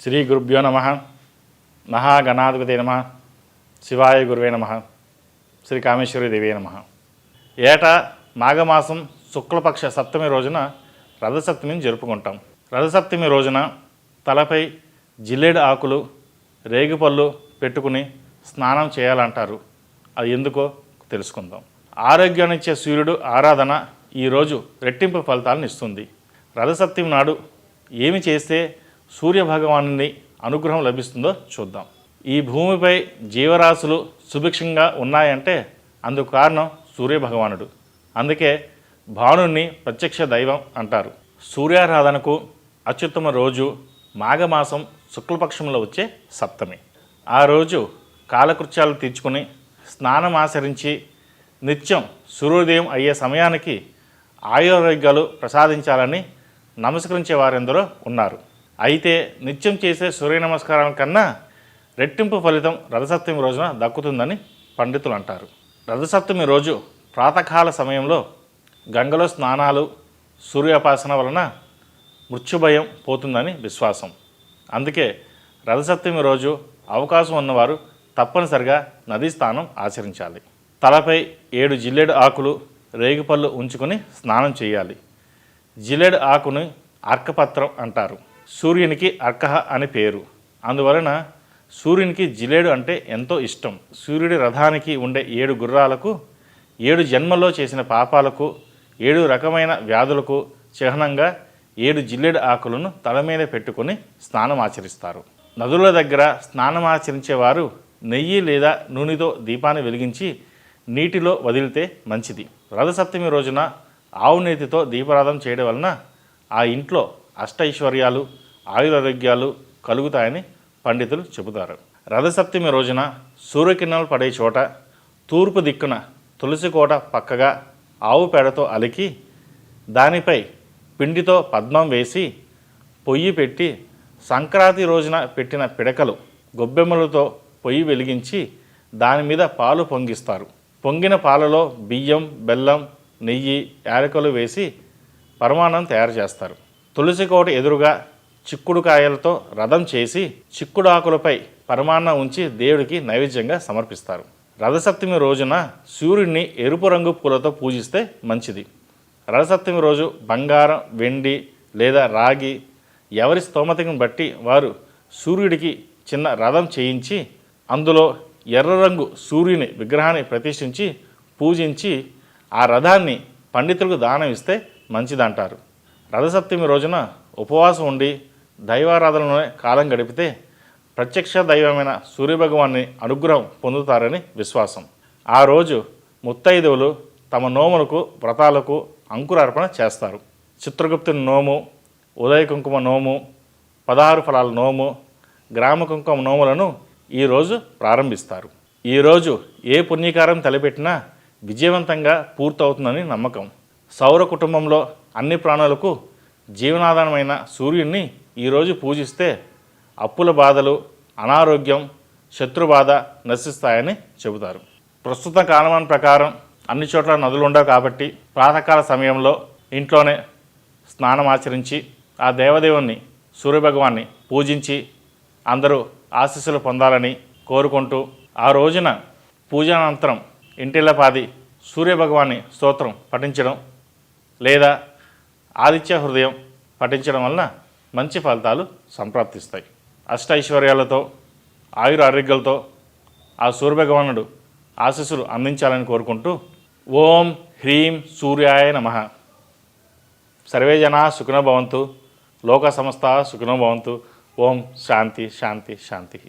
శ్రీ గురుభ్యో నమ. మహాగణాధిపతి నమ. శివాయ గురువే నమ. శ్రీ కామేశ్వరి దేవే నమ. ఏటా మాఘమాసం శుక్లపక్ష సప్తమి రోజున రథసప్తమిని జరుపుకుంటాం. రథసప్తమి రోజున తలపై జిల్లేడు ఆకులు రేగిపళ్ళు పెట్టుకుని స్నానం చేయాలంటారు. అది ఎందుకో తెలుసుకుందాం. ఆరోగ్యాన్నిచ్చే సూర్యుడు ఆరాధన ఈరోజు రెట్టింపు ఫలితాలను ఇస్తుంది. రథసప్తమి నాడు ఏమి చేస్తే సూర్యభగవాను అనుగ్రహం లభిస్తుందో చూద్దాం. ఈ భూమిపై జీవరాశులు సుభిక్షంగా ఉన్నాయంటే అందుకు కారణం సూర్య భగవానుడు అందుకే భానుణ్ణి ప్రత్యక్ష దైవం అంటారు. సూర్యారాధనకు అత్యుత్తమ రోజు మాఘమాసం శుక్లపక్షంలో వచ్చే సప్తమి. ఆ రోజు కాలకృత్యాలు తీర్చుకుని స్నానం ఆచరించి నిత్యం సూర్యోదయం అయ్యే సమయానికి ఆయురారోగ్యాలు ప్రసాదించాలని నమస్కరించే వారెందరో ఉన్నారు. అయితే నిత్యం చేసే సూర్య నమస్కారం కన్నా రెట్టింపు ఫలితం రథసప్తమి రోజున దక్కుతుందని పండితులు అంటారు. రథసప్తమి రోజు ప్రాతకాల సమయంలో గంగలో స్నానాలు సూర్యోపాసన వలన మృత్యుభయం పోతుందని విశ్వాసం. అందుకే రథసప్తమి రోజు అవకాశం ఉన్నవారు తప్పనిసరిగా నదీ స్నానం ఆచరించాలి. తలపై ఏడు జిల్లేడు ఆకులు రేగిపళ్ళు ఉంచుకొని స్నానం చేయాలి. జిల్లేడు ఆకుని అర్కపత్రం అంటారు. సూర్యునికి అర్కహ అని పేరు. అందువలన సూర్యునికి జిలేడు అంటే ఎంతో ఇష్టం. సూర్యుడి రథానికి ఉండే ఏడు గుర్రాలకు ఏడు జన్మల్లో చేసిన పాపాలకు ఏడు రకమైన వ్యాధులకు చిహ్నంగా ఏడు జిల్లేడు ఆకులను తల మీద పెట్టుకొని స్నానం ఆచరిస్తారు. నదుల దగ్గర స్నానం ఆచరించేవారు నెయ్యి లేదా నూనెతో దీపాన్ని వెలిగించి నీటిలో వదిలితే మంచిది. రథసప్తమి రోజున ఆవు నేతితో దీపారాధం చేయడం వలన ఆ ఇంట్లో అష్టైశ్వర్యాలు ఆయురారోగ్యాలు కలుగుతాయని పండితులు చెబుతారు. రథసప్తమి రోజున సూర్యకిరణాలు పడే చోట తూర్పు దిక్కున తులసి కోట పక్కగా ఆవు పేడతో అలికి దానిపై పిండితో పద్మం వేసి పొయ్యి పెట్టి సంక్రాంతి రోజున పెట్టిన పిడకలు గొబ్బెమ్మలతో పొయ్యి వెలిగించి దాని మీద పాలు పొంగిస్తారు. పొంగిన పాలలో బియ్యం బెల్లం నెయ్యి యాలకులు వేసి పరమాన్నం తయారు చేస్తారు. తులసి కోట ఎదురుగా చిక్కుడు కాయలతో రథం చేసి చిక్కుడు ఆకులపై పరమాన్నం ఉంచి దేవుడికి నైవేద్యంగా సమర్పిస్తారు. రథసప్తమి రోజున సూర్యుడిని ఎరుపు రంగు పూలతో పూజిస్తే మంచిది. రథసప్తమి రోజు బంగారం వెండి లేదా రాగి ఎవరి స్తోమతను బట్టి వారు సూర్యుడికి చిన్న రథం చేయించి అందులో ఎర్ర రంగు సూర్యుని విగ్రహాన్ని ప్రతిష్ఠించి పూజించి ఆ రథాన్ని పండితులకు దానం ఇస్తే మంచిదంటారు. రథసప్తమి రోజున ఉపవాసం ఉండి దైవారాధనలోనే కాలం గడిపితే ప్రత్యక్ష దైవమైన సూర్యభగవాన్ని అనుగ్రహం పొందుతారని విశ్వాసం. ఆ రోజు ముత్తైదువులు తమ నోములకు వ్రతాలకు అంకురార్పణ చేస్తారు. చిత్రగుప్తుని నోము ఉదయ కుంకుమ నోము పదహారు ఫలాల నోము గ్రామ కుంకుమ నోములను ఈరోజు ప్రారంభిస్తారు. ఈరోజు ఏ పుణ్యకారం తలపెట్టినా విజయవంతంగా పూర్తవుతుందని నమ్మకం. సౌర కుటుంబంలో అన్ని ప్రాణులకు జీవనాధారమైన సూర్యుడిని ఈరోజు పూజిస్తే అప్పుల బాధలు అనారోగ్యం శత్రుబాధ నశిస్తాయని చెబుతారు. ప్రస్తుత కాలమాన ప్రకారం అన్ని చోట్ల నదులు ఉండవు కాబట్టి ప్రాతకాల సమయంలో ఇంట్లోనే స్నానం ఆచరించి ఆ దేవదేవుణ్ణి సూర్యభగవాన్ని పూజించి అందరూ ఆశీస్సులు పొందాలని కోరుకుంటూ ఆ రోజున పూజానంతరం ఇంటిల్లపాది సూర్యభగవాన్ని స్తోత్రం పఠించడం లేదా ఆదిత్య హృదయం పఠించడం వలన మంచి ఫలితాలు సంప్రాప్తిస్తాయి. అష్ట ఐశ్వర్యాలతో ఆయుర ఆరోగ్యాలతో ఆ సూర్యభగవానుడు ఆశీస్సులు అందించాలని కోరుకుంటూ ఓం హ్రీం సూర్యాయ నమ. సర్వే జనా సుఖినో భవంతు లోక సంస్థ సుఖినో భవంతు. ఓం శాంతి శాంతి శాంతి.